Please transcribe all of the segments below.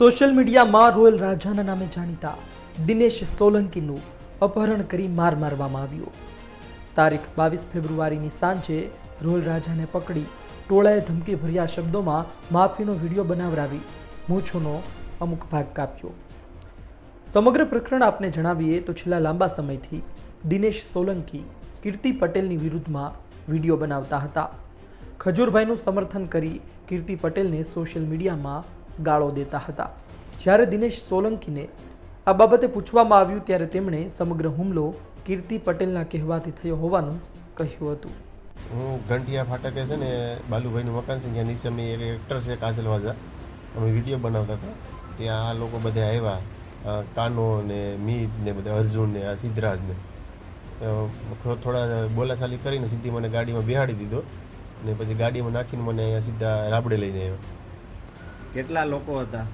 Social મીડિયામાં royal રાજાના નામે જાણીતા દિનેશ સોલંકીનું અપહરણ કરી માર મારવામાં આવ્યો. તારીખ બાવીસ ફેબ્રુઆરીની સાંજે રોયલ રાજાને પકડી ટોળાએ ધમકીભર્યા શબ્દોમાં માફીનો વીડિયો બનાવરાવી મૂછોનો અમુક ભાગ કાપ્યો. સમગ્ર પ્રકરણ આપને જણાવીએ તો છેલ્લા લાંબા સમયથી દિનેશ સોલંકી, કીર્તિ પટેલની વિરુદ્ધમાં વીડિયો બનાવતા હતા. ખજૂરભાઈનું સમર્થન કરી કીર્તિ પટેલને સોશિયલ મીડિયામાં ગાળો દેતા હતા. જ્યારે દિનેશ સોલંકીને આ બાબતે પૂછવામાં આવ્યું ત્યારે તેમણે સમગ્ર હુમલો કીર્તિ પટેલના કહેવાથી થયો હોવાનું કહ્યું હતું. હું ઘંટિયા ફાટકે છે ને બાલુભાઈનું મકાન છે, ત્યાં નીચે અમે એક એક્ટર છે, કાજલ વાજા. અમે વીડિયો બનાવતા હતા. ત્યાં આ લોકો બધા આવ્યા કાનો ને મીત ને બધા અર્જુન ને આ સિદ્ધરાજ ને. થોડા બોલાચાલી કરીને સીધી મને ગાડીમાં બિહાડી દીધો ને પછી ગાડીમાં નાખીને મને અહીંયા સીધા રાબડે લઈને આવ્યો. કેટલા લોકો હતા?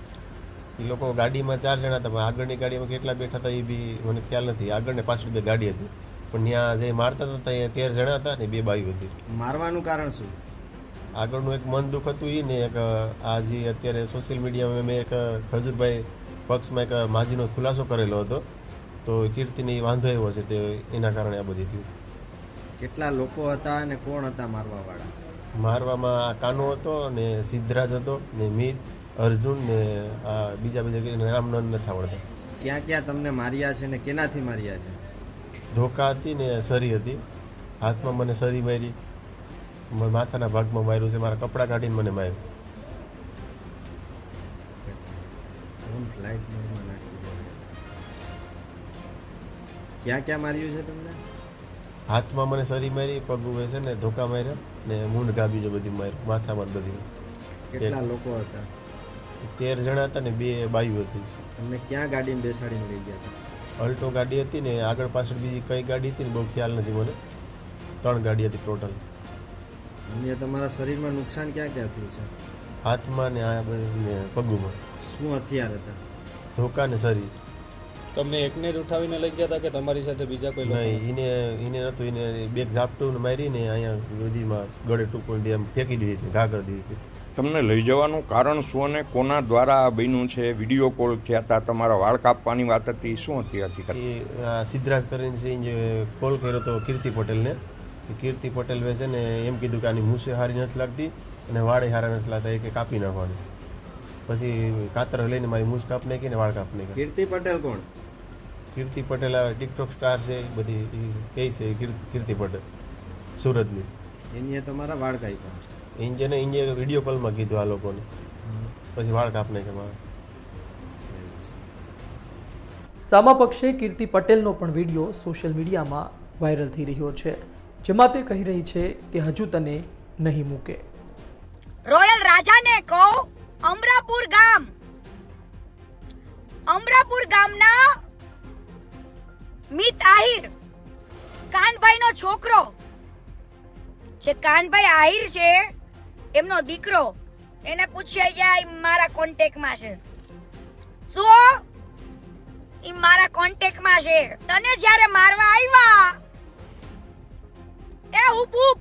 એ લોકો ગાડીમાં ચાર જણા હતા પણ આગળની ગાડીમાં કેટલા બેઠા હતા એ બી મને ખ્યાલ નથી. આગળ ને પાછળ બે ગાડી હતી. પણ ત્યાં જે મારતા હતા ત્યાં તેર જણા હતા ને બે બાઈઓ હતી. મારવાનું કારણ શું? આગળનું એક મન દુઃખ હતું એ ને એક આ જે અત્યારે સોશિયલ મીડિયામાં મેં એક ખજુરભાઈ પક્ષમાં એક માજીનો ખુલાસો કરેલો હતો. તો કીર્તિને વાંધો એવો છે તે એના કારણે આ બધી થયું. કેટલા લોકો હતા અને કોણ હતા મારવા વાળા મારવામાં આ કાનો હતો ને સિદ્ધરાજ હતો ને મિત અર્જુન ને આ બીજા બીજા કરીને નામ નથી આવડતા. ક્યાં ક્યાં તમને માર્યા છે ને કેનાથી માર્યા છે? ધોકા હતી ને સરી હતી. હાથમાં મને સરી મારી. મ- માથાના ભાગમાં માર્યું છે. મારા કપડાં કાઢીને મને માર્યું. ક્યાં ક્યાં માર્યું છે તમને? હાથમાં મને સરી મારી પગ છે ને ધોકા માર્યા ને મૂંઢ બીજો બધી માર્યું માથામાં બધી. કેટલા લોકો હતા? તેર જણા હતા ને બે બાયું હતી. તમને ક્યાં ગાડીમાં બેસાડીને લઈ ગયા હતા? અલ્ટો ગાડી હતી ને આગળ પાછળ બીજી કઈ ગાડી હતી ને બહુ ખ્યાલ નથી મને. ત્રણ ગાડી હતી ટોટલ. અને તમારા શરીરમાં નુકસાન ક્યાં ક્યાં થયું છે? હાથમાં ને આ પગમાં. શું હથિયાર હતા? ધોકા ને સરી. તમને એકને જ ઉઠાવીને લઈ ગયા હતા કે તમારી સાથે બીજા કોઈ નહીં એને એને નહોતું એને બેગ ઝાપટું મારીને અહીંયા નદીમાં ગળે ટૂંકું દે એમ ફેંકી દીધી હતી ઘા કરી દીધી હતી. તમને લઈ જવાનું કારણ શું અને કોના દ્વારા આ બન્યું છે? વીડિયો કોલ થયા હતા તમારા વાળ કાપવાની વાત હતી શું હતી હકીકત? એ આ સિદ્ધરાજ કરીને છે જે કોલ કર્યો હતો કીર્તિ પટેલને. કીર્તિ પટેલ છે ને એમ કીધું કે આની મૂસે હારી નથી લાગતી અને વાળે હારા નથી લાગતા એ કે કાપી નાખવાની. પછી કાતર લઈને મારી મૂસ કાપ નાખી ને વાળ કાપ નાખી કીર્તિ પટેલ કોણ? કીર્તિ પટેલ આ ટિકટોક સ્ટાર છે એ બધી કહે છે કીર્તિ કીર્તિ પટેલ સુરતની. એની તમારા વાળ કાપ્યા. ઇન્જિયને ઇન્જિયે વીડિયો કોલમાં કીધું આ લોકોને. પછી વાળ કાપને છે મારા. સામા પક્ષે કીર્તિ પટેલનો પણ વીડિયો સોશિયલ મીડિયામાં વાયરલ થઈ રહ્યો છે. જેમાં તે કહી રહી છે કે હજુ તને નહીં મૂકે. રોયલ રાજાને કહો અમરાપુર ગામ. અમરાપુર ગામના મિત આહિર. કાનભાઈનો છોકરો. જે કાનભાઈ આહિર છે, એમનો દીકરો, એને પૂછ્યા, યા મારા કોન્ટેક્ટમાં છે. શું? એ મારા કોન્ટેક્ટમાં છે. તને જ્યારે મારવા આવ્યા એ હુપ હુપ.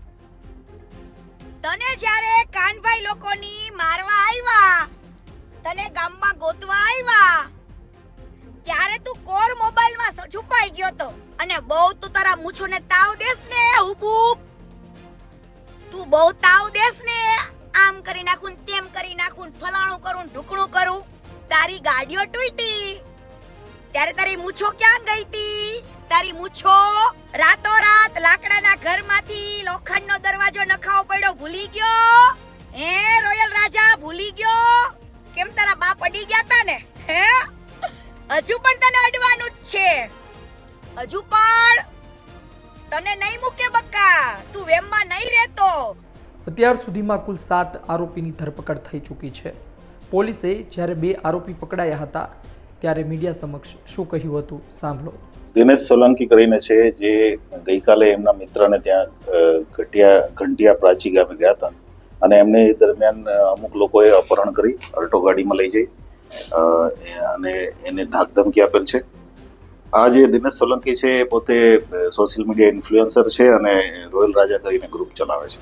તને જ્યારે કાનભાઈ લોકોની મારવા આવ્યા તને ગામમાં ગોતવા આવ્યા ત્યારે તું કોર મોબાઈલમાં છુપાઈ ગયો તો. અને બહુ તું તારા મૂછોને તાવ દેસ ને હુપ તું બહુ તાવ દેસ ને, આમ કરી નાખું તેમ કરી નાખું ફલાણું કરું ઢુકણું કરું. તારી ગાડીઓ તૂટી. ત્યારે તારી મૂછો ક્યાં ગઈ તી? તારી મૂછો રાતોરાત લાકડાના ઘરમાંથી લોખંડનો દરવાજો નખાવો પડ્યો, ભૂલી ગયો? હે, રોયલ રાજા, ભૂલી ગયો? કેમ તારા બાપ પડી ગયા તા ને? હે? હજુ પણ તને અડવાનું જ છે. હજુ પણ તને નહીં મૂકે બક્કા. તું વેમમાં નહીં રહેતો. અત્યાર સુધીમાં કુલ સાત આરોપીની ધરપકડ થઈ ચૂકી છે. પોલીસે જ્યારે બે આરોપી પકડાયા હતા ત્યારે મીડિયા સમક્ષ શું કહ્યું હતું સાંભળો. દિનેશ સોલંકી કરીને છે જે ગઈકાલે એમના મિત્રને ત્યાં ઘટિયા ઘંટિયા પ્રાચી ગામે ગયા હતા. અને એમને દરમિયાન અમુક લોકોએ અપહરણ કરી અલ્ટો ગાડીમાં લઈ જઈ. અને એને ધાકધમકી આપેલ છે. આ જે દિનેશ સોલંકી છે એ પોતે સોશિયલ મીડિયા ઇન્ફ્લુએન્સર છે અને રોયલ રાજા કરીને ગ્રુપ ચલાવે છે.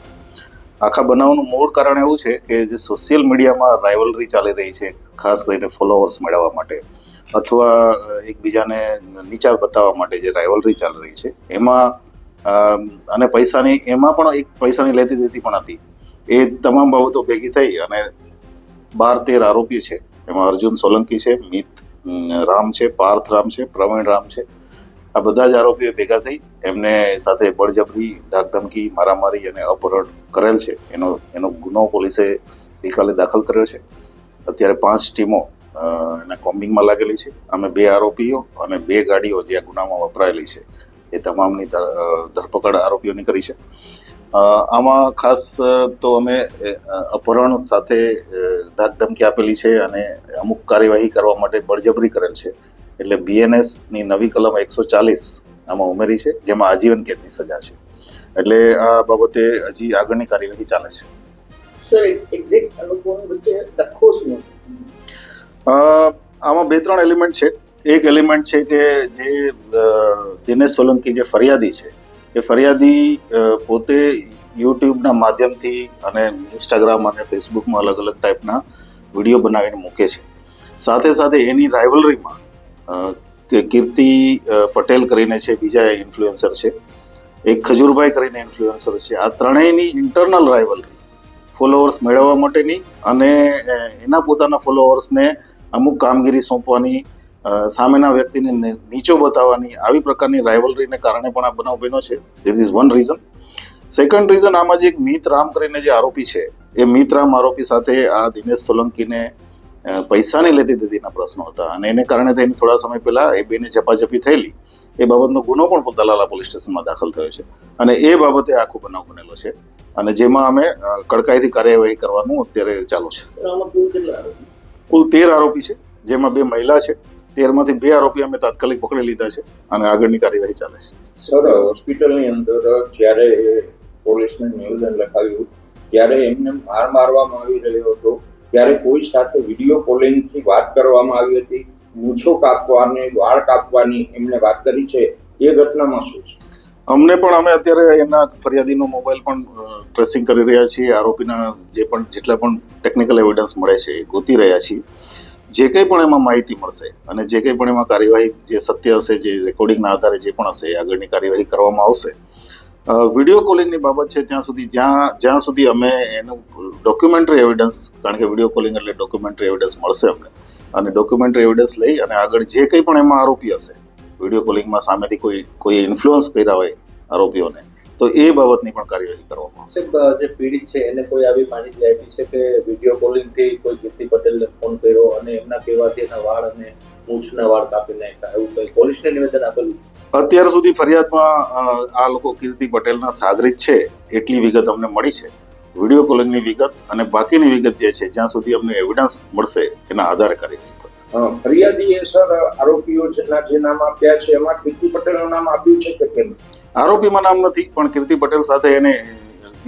આખા બનાવનું મૂળ કારણ એવું છે કે જે સોશિયલ મીડિયામાં રાઇવલરી ચાલી રહી છે, ખાસ કરીને ફોલોવર્સ મેળવવા માટે, અથવા એકબીજાને નીચા બતાવવા માટે જે રાઇવલરી ચાલી રહી છે, એમાં અને પૈસાની, એમાં પણ એક પૈસાની લેતી દેતી પણ હતી. એ તમામ બાબતો ભેગી થઈ અને બાર તેર આરોપી છે. એમાં અર્જુન સોલંકી છે, મિત રામ છે, પાર્થ રામ છે, પ્રવીણ રામ છે. આ બધા જ આરોપીઓ ભેગા થઈ એમને સાથે બળજબરી, ધાકધમકી, મારામારી અને અપહરણ કરેલ છે. એનો એનો ગુનો પોલીસે ગઈકાલે દાખલ કર્યો છે. અત્યારે પાંચ ટીમો એના કોમ્બિંગમાં લાગેલી છે. અમે બે આરોપીઓ અને બે ગાડીઓ જે આ ગુનામાં વપરાયેલી છે. એ તમામની ધરપકડ આરોપીઓની કરી છે. આમાં ખાસ તો અમે અપહરણ સાથે ધાકધમકી આપેલી છે અને અમુક કાર્યવાહી કરવા માટે બળજબરી કરેલ છે. એટલે બીએનએસની નવી કલમ એકસો ચાલીસ આમાં ઉમેરી છે જેમાં આજીવન કેદની સજા છે. એટલે આ બાબતે હજી આગળની કાર્યવાહી ચાલે છે. આમાં બે ત્રણ એલિમેન્ટ છે. એક એલિમેન્ટ છે કે જે દિનેશ સોલંકી જે ફરિયાદી છે એ ફરિયાદી પોતે યુટ્યુબના માધ્યમથી અને ઇન્સ્ટાગ્રામ અને ફેસબુકમાં અલગ અલગ ટાઈપના વીડિયો બનાવીને મૂકે છે. સાથે સાથે એની રાઇવલરીમાં કીર્તિ પટેલ કરીને છે, બીજા ઇન્ફ્લુએન્સર છે. એક ખજૂરભાઈ કરીને ઇન્ફ્લુએન્સર છે. આ ત્રણેયની ઇન્ટરનલ રાઇવલરી ફોલોઅર્સ મેળવવા માટેની અને એના પોતાના ફોલોઅર્સને અમુક કામગીરી સોંપવાની સામેના વ્યક્તિને નીચો બતાવવાની આવી પ્રકારની રાઇવલરીને કારણે પણ આ બનાવ બન્યો છે. This is one reason second reason આમાં જે એક મિત રામ કરીને જે આરોપી છે એ મિત રામ આરોપી સાથે આ દિનેશ સોલંકીને પૈસાને લેતી દીધીના પ્રશ્નો હતા અને એને કારણે થઈને થોડા સમય પહેલા એ બેને ઝપાઝપી થયેલી. એ બાબતનો ગુનો પણ દલાલા પોલીસ સ્ટેશનમાં દાખલ થયો છે અને એ બાબતે આખો બનાવ બનેલો છે અને જેમાં અમે કડકાઈથી કાર્યવાહી કરવાનું અત્યારે ચાલુ છે? કુલ તેર આરોપી છે જેમાં બે મહિલા છે. તેરમાંથી બે આરોપી અમે તાત્કાલિક પકડી લીધા છે અને આગળની કાર્યવાહી ચાલે છે. સર હોસ્પિટલની અંદર જ્યારે પોલીસને નિવેદન લખાવ્યું ત્યારે એમને માર મારવામાં આવી રહ્યો હતો. ત્યારે કોઈ સાથે વીડિયો કોલિંગથી વાત કરવામાં આવી હતી. મૂછો કાપવાની વાળ કાપવાની એમને વાત કરી છે. એ ઘટનામાં શું છે? અમને પણ અમે અત્યારે એના ફરિયાદીનો મોબાઈલ પણ ટ્રેસિંગ કરી રહ્યા છીએ. આરોપીના જે પણ જેટલા પણ ટેકનિકલ એવિડન્સ મળે છે એ ગોતી રહ્યા છીએ. જે કંઈ પણ એમાં માહિતી મળશે અને જે કંઈ પણ એમાં કાર્યવાહી જે સત્ય હશે, જે રેકોર્ડિંગના આધારે જે પણ હશે આગળની કાર્યવાહી કરવામાં આવશે. વીડિયો કોલિંગની બાબત છે ત્યાં સુધી જ્યાં જ્યાં સુધી અમે એનું ડોક્યુમેન્ટરી એવિડન્સ કારણ કે વીડિયો કોલિંગ એટલે ડોક્યુમેન્ટરી એવિડન્સ મળશે અમને. અને ડોક્યુમેન્ટરી એવિડન્સ લઈ અને આગળ જે કંઈ પણ એમાં આરોપી હશે વીડિયો કોલિંગમાં સામેથી કોઈ કોઈ ઇન્ફ્લુઅન્સ કર્યા હોય આરોપીઓને તો એ બાબતની પણ કાર્યવાહી કરવામાં આવશે. જે પીડિત છે એને કોઈ આવી માહિતી આપી છે કે વીડિયો કોલિંગથી કોઈ કીર્તિ પટેલને ફોન કર્યો અને એમના કહેવાથી એના વાળ અને મૂછના વાળ કાપી નાખ્યા? એવું કઈ પોલીસને નિવેદન આપેલું? અત્યાર સુધી ફરિયાદમાં આ લોકો કીર્તિ પટેલના સાગરિત છે એટલી વિગત અમને મળી છે. વીડિયો કોલિંગની વિગત અને બાકીની વિગત જે છે જ્યાં સુધી અમને એવિડન્સ મળશે એના આધારે કરી ફરિયાદીએ સર આરોપીઓ જે નામ આપ્યા છે એમાં કીર્તિ પટેલનું નામ આપ્યું છે કે કેમ? આરોપીમાં નામ નથી પણ કીર્તિ પટેલ સાથે એને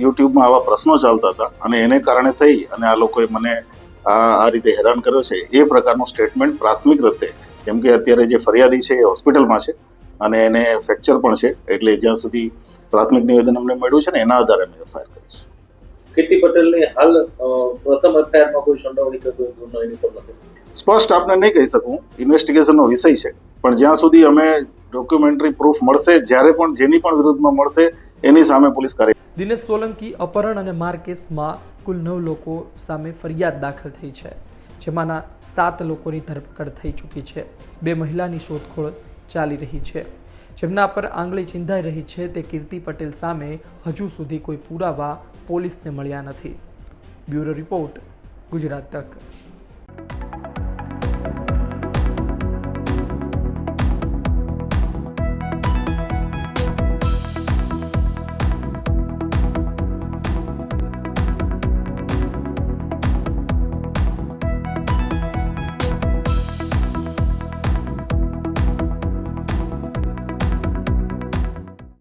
યુટ્યુબમાં આવા પ્રશ્નો ચાલતા હતા અને એને કારણે થઈ અને આ લોકોએ મને આ આ રીતે હેરાન કર્યો છે. એ પ્રકારનું સ્ટેટમેન્ટ પ્રાથમિક રીતે કેમ કે અત્યારે જે ફરિયાદી છે એ હોસ્પિટલમાં છે અને એને ફ્રેક્ચર પણ છે એટલે જ્યાં સુધી પ્રાથમિક નિવેદન અમને મળ્યું છે ને એના આધારે અમે એફઆઈઆર કરી છે. કીર્તિ પટેલની હાલ પ્રથમ એફઆઈઆરમાં કોઈ સંડોવણી કે કોઈ ગુનો એની પર નથી. સ્પષ્ટ આપને નહીં કહી શકું. ઇન્વેસ્ટિગેશનનો વિષય છે. પણ જ્યાં સુધી અમે ડોક્યુમેન્ટરી પ્રૂફ મળશે, જ્યારે પણ જેની પણ વિરુદ્ધમાં મળશે, એની સામે પોલીસ કાર્ય દિનેશ સોલંકી અપહરણ અને માર કેસમાં કુલ નવ લોકો સામે ફરિયાદ દાખલ થઈ છે. જેમાંના સાત લોકોની ધરપકડ થઈ ચૂકી છે. બે મહિલાની શોધખોળ ચાલી રહી છે. જેમના પર આંગળી ચિંધાઈ રહી છે તે કીર્તિ પટેલ સામે હજુ સુધી કોઈ પુરાવા પોલીસને મળ્યા નથી. બ્યુરો રિપોર્ટ ગુજરાત તક.